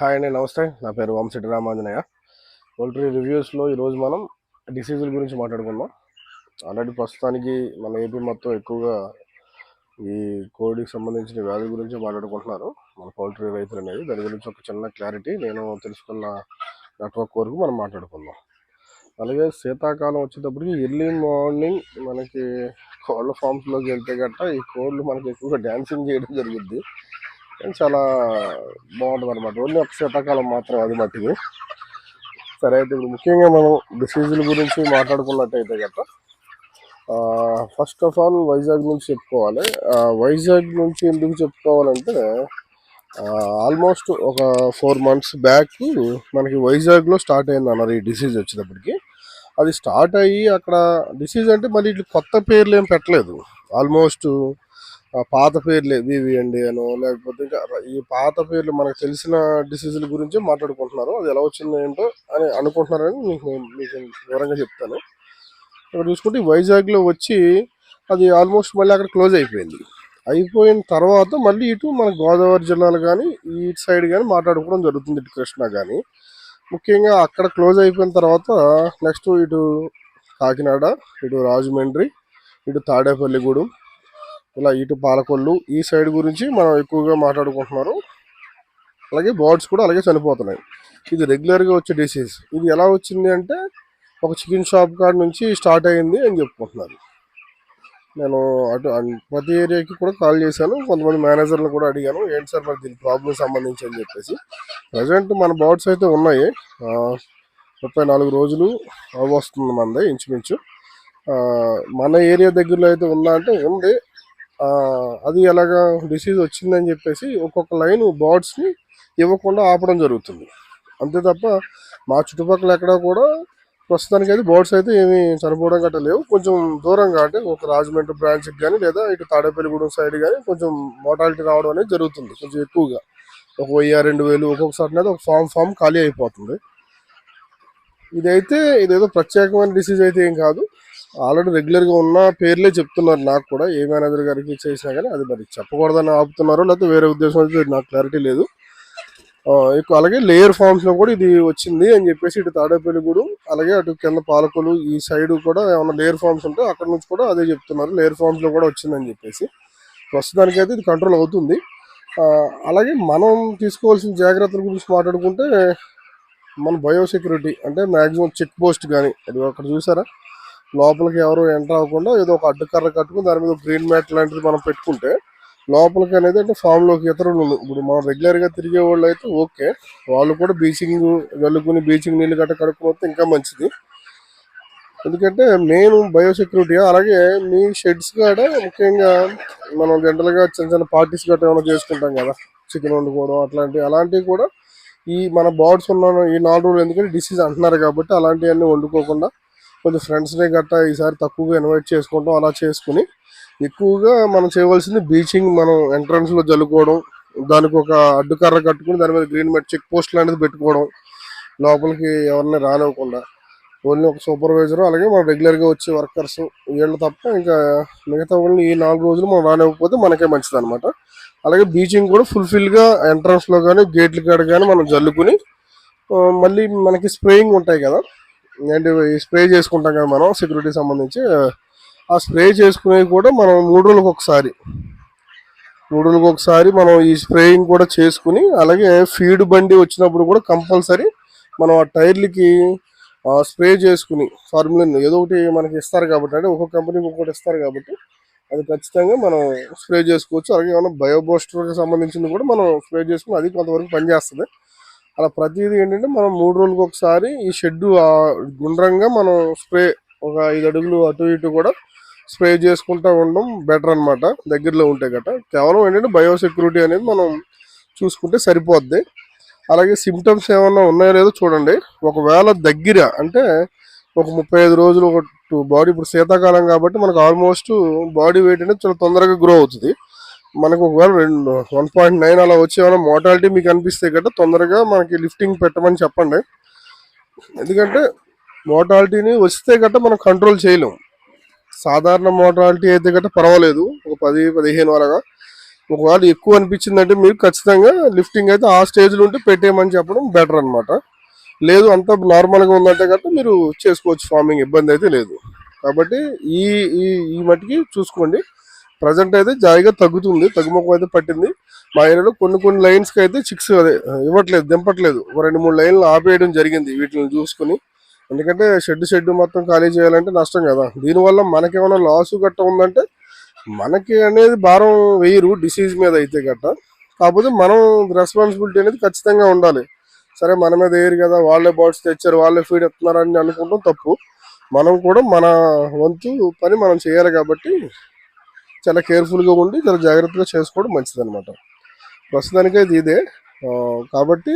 Hi అండి నమస్తే. నా పేరు వంశెట్టి రామాంజనేయ. పోల్ట్రీ రివ్యూస్లో ఈరోజు మనం డిసీజుల గురించి మాట్లాడుకుందాం. ఆల్రెడీ ప్రస్తుతానికి మన ఏపీ మొత్తం ఎక్కువగా ఈ కోడికి సంబంధించిన వ్యాధి గురించి మాట్లాడుకుంటున్నారు. మన పౌల్ట్రీ రైతులు అనేది. దాని గురించి ఒక చిన్న క్లారిటీ నేను తెలుసుకున్న నెట్వర్క్ వరకు మనం మాట్లాడుకుందాం. అలాగే శీతాకాలం వచ్చేటప్పటికి ఎర్లీ మార్నింగ్ మనకి కోళ్ళ ఫామ్స్లోకి వెళ్తే గట్ట ఈ కోళ్ళు మనకి ఎక్కువగా డ్యాన్సింగ్ చేయడం జరుగుద్ది చాలా బాగుంటుంది అనమాట ఓన్లీ ఒక శీతాకాలం మాత్రం అది మట్టిది. సరే అయితే ఇప్పుడు ముఖ్యంగా మనం డిసీజుల గురించి మాట్లాడుకున్నట్టయితే గట్ట ఫస్ట్ ఆఫ్ ఆల్ వైజాగ్ నుంచి చెప్పుకోవాలి. వైజాగ్ నుంచి ఎందుకు చెప్పుకోవాలంటే ఆల్మోస్ట్ ఒక ఫోర్ మంత్స్ బ్యాక్ మనకి వైజాగ్లో స్టార్ట్ అయింది అన్నారు ఈ డిసీజ్ వచ్చేటప్పటికి అది స్టార్ట్ అయ్యి అక్కడ డిసీజ్ అంటే మళ్ళీ ఇట్లా కొత్త పేర్లు ఏం పెట్టలేదు. ఆల్మోస్ట్ పాత పేర్లే వివిఎండి అనో లేకపోతే ఇంకా ఈ పాత పేర్లు మనకు తెలిసిన డిసీజుల గురించి మాట్లాడుకుంటున్నారు. అది ఎలా వచ్చింది ఏంటో అని అనుకుంటున్నారని మీకు నేను- మీకు వివరంగా చెప్తాను. ఇక్కడ చూసుకుంటే వైజాగ్లో వచ్చి అది ఆల్మోస్ట్ మళ్ళీ అక్కడ క్లోజ్ అయిపోయింది. అయిపోయిన తర్వాత మళ్ళీ ఇటు మన గోదావరి జిల్లాలు కానీ ఇటు సైడ్ కానీ మాట్లాడుకోవడం జరుగుతుంది ఇటు కృష్ణ కానీ ముఖ్యంగా అక్కడ క్లోజ్ అయిపోయిన తర్వాత నెక్స్ట్ ఇటు కాకినాడ ఇటు రాజమండ్రి ఇటు తాడేపల్లిగూడెం ఇలా ఇటు పాలకొల్లు ఈ సైడ్ గురించి మనం ఎక్కువగా మాట్లాడుకుంటున్నారు. అలాగే బర్డ్స్ కూడా అలాగే చనిపోతున్నాయి. ఇది రెగ్యులర్గా వచ్చే డిసీజ్. ఇది ఎలా వచ్చింది అంటే ఒక చికెన్ షాప్ కాడ నుంచి స్టార్ట్ అయింది అని చెప్పుకుంటున్నారు. నేను అటు ప్రతి ఏరియాకి కూడా కాల్ చేశాను. కొంతమంది మేనేజర్లు కూడా అడిగాను. ఏంటి సార్ మరి దీని ప్రాబ్లం సంబంధించి అని చెప్పేసి. ప్రజెంట్ మన బర్డ్స్ అయితే ఉన్నాయి. ముప్పై నాలుగు రోజులు వస్తుంది మనది ఇంచుమించు. మన ఏరియా దగ్గరలో అయితే ఉందా అంటే ఉంది. అది ఎలాగా డిసీజ్ వచ్చిందని చెప్పేసి ఒక్కొక్క లైన్ బర్డ్స్ని ఇవ్వకుండా ఆపడం జరుగుతుంది. అంతే తప్ప మా చుట్టుపక్కల ఎక్కడ కూడా ప్రస్తుతానికి అయితే బర్డ్స్ అయితే ఏమీ చనిపోవడం గట్రా లేవు. కొంచెం దూరంగా అంటే ఒక రాజమండ్రి బ్రాంచ్కి కానీ లేదా ఇటు తాడేపల్లిగూడెం సైడ్ కానీ కొంచెం మోటాలిటీ రావడం అనేది జరుగుతుంది. కొంచెం ఎక్కువగా. ఒక వెయ్యి రెండు వేలు ఒక్కొక్కసారి అనేది ఒక ఫామ్ ఫామ్ ఖాళీ అయిపోతుంది. ఇదైతే ఇదేదో ప్రత్యేకమైన డిసీజ్ అయితే ఏం కాదు. ఆల్రెడీ రెగ్యులర్గా ఉన్న పేర్లే చెప్తున్నారు నాకు కూడా ఏ మేనేజర్ గారికి చేసినా కానీ అది మరి చెప్పకూడదని ఆపుతున్నారు లేకపోతే వేరే ఉద్దేశం అయితే నాకు క్లారిటీ లేదు. ఎక్కువ అలాగే లేయర్ ఫార్మ్స్లో కూడా ఇది వచ్చింది అని చెప్పేసి ఇటు తాడేపల్లిగూడు అలాగే అటు కింద పాలకులు ఈ సైడ్ కూడా ఏమైనా లేయర్ ఫార్మ్స్ ఉంటే అక్కడ నుంచి కూడా అదే చెప్తున్నారు లేయర్ ఫార్మ్స్లో కూడా వచ్చిందని చెప్పేసి. ప్రస్తుతానికి అయితే ఇది కంట్రోల్ అవుతుంది. అలాగే మనం తీసుకోవాల్సిన జాగ్రత్తల గురించి మాట్లాడుకుంటే మన బయోసెక్యూరిటీ అంటే మ్యాక్సిమం చెక్ పోస్ట్ కానీ అది అక్కడ చూసారా? లోపలికి ఎవరు ఎంటర్ అవ్వకుండా ఏదో ఒక అడ్డుకర్ర కట్టుకుని దాని మీద గ్రీన్ మ్యాట్ లాంటిది మనం పెట్టుకుంటే లోపలికి అనేది అంటే ఫామ్లోకి ఇతరులు ఇప్పుడు మనం రెగ్యులర్గా తిరిగే వాళ్ళు అయితే ఓకే. వాళ్ళు కూడా బీచింగ్ వెళ్ళుకుని బీచింగ్ నీళ్ళు గట్ట కడుక్కుపోతే ఇంకా మంచిది. ఎందుకంటే మెయిన్ బయోసెక్యూరిటీ అలాగే మీ షెడ్స్ కాడ ముఖ్యంగా మనం జనరల్గా చిన్న చిన్న పార్టీస్ గట్రా ఏమైనా చేసుకుంటాం కదా. చికెన్ వండుకోవడం అట్లాంటివి అలాంటివి కూడా ఈ మన బాడ్స్ ఉన్న ఈ నాలుగు రోజులు ఎందుకంటే డిసీజ్ అంటున్నారు కాబట్టి అలాంటివన్నీ వండుకోకుండా కొంచెం ఫ్రెండ్స్ని గట్టా ఈసారి తక్కువగా ఇన్వైట్ చేసుకుంటాం అలా చేసుకుని ఎక్కువగా మనం చేయవలసింది బీచింగ్ మనం ఎంట్రన్స్లో జల్లుకోవడం దానికి ఒక అడ్డుకర్ర కట్టుకుని దాని మీద గ్రీన్ మెట్ చెక్ పోస్ట్ లాంటిది పెట్టుకోవడం లోపలికి ఎవరిని రానివ్వకుండా. ఓన్లీ ఒక సూపర్వైజర్ అలాగే మన రెగ్యులర్గా వచ్చే వర్కర్స్ వీళ్ళు తప్ప ఇంకా మిగతా వాళ్ళని ఈ నాలుగు రోజులు మనం రానివ్వకపోతే మనకే మంచిది అనమాట అలాగే బీచింగ్ కూడా ఫుల్ఫిల్గా ఎంట్రన్స్లో కానీ గేట్ల కాడ కానీ మనం జల్లుకుని మళ్ళీ మనకి స్ప్రేయింగ్ ఉంటాయి కదా అంటే స్ప్రే చేసుకుంటాం కదా మనం సెక్యూరిటీ సంబంధించి. ఆ స్ప్రే చేసుకునేవి కూడా మనం మూడు రోజులకు ఒకసారి. మూడు రోజులకు ఒకసారి మనం ఈ స్ప్రేయింగ్ కూడా చేసుకుని అలాగే ఫీడ్ బండి వచ్చినప్పుడు కూడా కంపల్సరీ మనం ఆ టైర్లకి స్ప్రే చేసుకుని ఫార్ములిన్ ఏదో ఒకటి మనకి ఇస్తారు కాబట్టి అంటే ఒక్కొక్క కంపెనీకి ఒక్కొక్కటి ఇస్తారు కాబట్టి అది ఖచ్చితంగా మనం స్ప్రే చేసుకోవచ్చు. అలాగే ఏమైనా బయోబోస్టర్కి సంబంధించింది కూడా మనం స్ప్రే చేసుకుని అది కొంతవరకు పనిచేస్తుంది. అలా ప్రతిదీ ఏంటంటే మనం మూడు రోజులకు ఒకసారి ఈ షెడ్ గుండ్రంగా మనం స్ప్రే ఒక ఐదు అడుగులు అటు ఇటు కూడా స్ప్రే చేసుకుంటూ ఉండడం బెటర్ అన్నమాట. దగ్గరలో ఉంటే గట కేవలం ఏంటంటే బయోసెక్యూరిటీ అనేది మనం చూసుకుంటే సరిపోద్ది. అలాగే సిమ్టమ్స్ ఏమన్నా ఉన్నాయో లేదో చూడండి. ఒకవేళ దగ్గర అంటే ఒక ముప్పై ఐదు రోజులు ఒక బాడీ ఇప్పుడు శీతాకాలం కాబట్టి మనకు ఆల్మోస్ట్ బాడీ వెయిట్ అనేది చాలా తొందరగా గ్రో అవుతుంది. మనకు ఒకవేళ రెండు వన్ పాయింట్ నైన్ అలా వచ్చి ఏమైనా మోటాలిటీ మీకు అనిపిస్తే గట్ట తొందరగా మనకి లిఫ్టింగ్ పెట్టమని చెప్పండి. ఎందుకంటే మోటాలిటీని వస్తే గట్ట మనం కంట్రోల్ చేయలేం. సాధారణ మోటాలిటీ అయితే గట్ట పర్వాలేదు. ఒక పది పదిహేను వరగా ఒకవేళ ఎక్కువ అనిపించిందంటే మీరు ఖచ్చితంగా లిఫ్టింగ్ అయితే ఆ స్టేజ్లో ఉంటే పెట్టేయమని చెప్పడం బెటర్ అన్నమాట. లేదు అంత నార్మల్గా ఉందంటే కనుక మీరు చేసుకోవచ్చు. ఫార్మింగ్ ఇబ్బంది అయితే లేదు. కాబట్టి ఈ ఈ ఈ మట్టికి చూసుకోండి. ప్రజెంట్ అయితే జాయిగా తగ్గుతుంది తగ్గుముఖం అయితే పట్టింది. మా ఏరియాలో కొన్ని కొన్ని లైన్స్కి అయితే చిక్స్ అదే ఇవ్వట్లేదు దింపట్లేదు. ఒక రెండు మూడు లైన్లు ఆపేయడం జరిగింది వీటిని చూసుకుని. ఎందుకంటే షెడ్ షెడ్ మొత్తం ఖాళీ చేయాలంటే నష్టం కదా. దీనివల్ల మనకేమైనా లాస్ గట్ట ఉందంటే మనకి అనేది భారం వేయరు డిసీజ్ మీద అయితే గట్ట. కాకపోతే మనం రెస్పాన్సిబిలిటీ అనేది ఖచ్చితంగా ఉండాలి. సరే మన మీద వేయరు కదా వాళ్ళే బర్డ్స్ తెచ్చారు వాళ్ళే ఫీడ్ ఇస్తున్నారు అనుకుంటాం తప్పు. మనం కూడా మన వంతు పని మనం చేయాలి కాబట్టి చాలా కేర్ఫుల్గా ఉండి చాలా జాగ్రత్తగా చేసుకోవడం మంచిది అనమాట ప్రస్తుతానికైతే ఇదే. కాబట్టి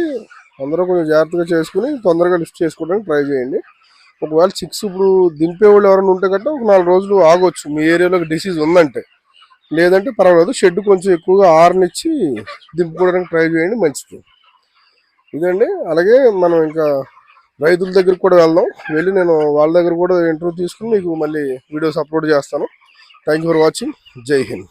అందరూ కొంచెం జాగ్రత్తగా చేసుకుని తొందరగా లిఫ్ట్ చేసుకోవడానికి ట్రై చేయండి. ఒకవేళ చిక్స్ ఇప్పుడు దింపే వాళ్ళు ఎవరైనా ఉంటే కట్ట ఒక నాలుగు రోజులు ఆగొచ్చు. మీ ఏరియాలో డిసీజ్ ఉందంటే. లేదంటే పర్వాలేదు షెడ్ కొంచెం ఎక్కువగా ఆరనిచ్చి దింపుకోవడానికి ట్రై చేయండి మంచిది. ఇదండి. అలాగే మనం ఇంకా రైతుల దగ్గరికి కూడా వెళ్దాం. వెళ్ళి నేను వాళ్ళ దగ్గర కూడా ఇంటర్వ్యూ తీసుకుని మీకు మళ్ళీ వీడియోస్ అప్లోడ్ చేస్తాను. థ్యాంక్ యూ ఫర్ వాచింగ్ జై హింద్